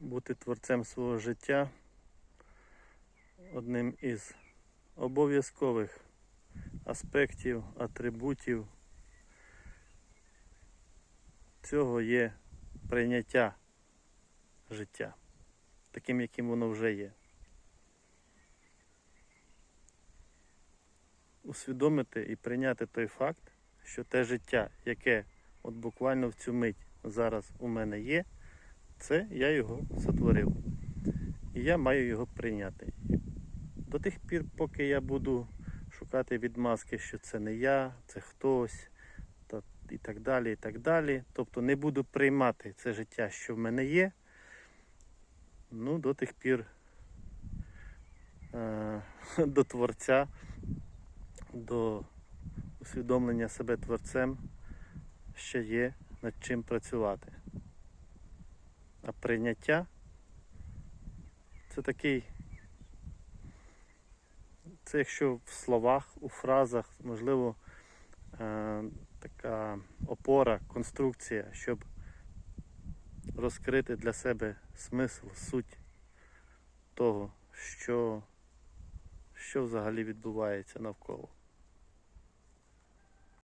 бути творцем свого життя одним із обов'язкових аспектів, атрибутів цього є прийняття життя, таким, яким воно вже є. Усвідомити і прийняти той факт, що те життя, яке от буквально в цю мить зараз у мене є, це я його сотворив. І я маю його прийняти. До тих пір, поки я буду шукати відмазки, що це не я, це хтось, та і так далі, і так далі. Тобто не буду приймати це життя, що в мене є. Ну, до тих пір е- до Творця, до усвідомлення себе творцем ще є над чим працювати. А прийняття це такий, це якщо в словах, у фразах, можливо, е, така опора, конструкція, щоб розкрити для себе смисл, суть того, що, що взагалі відбувається навколо.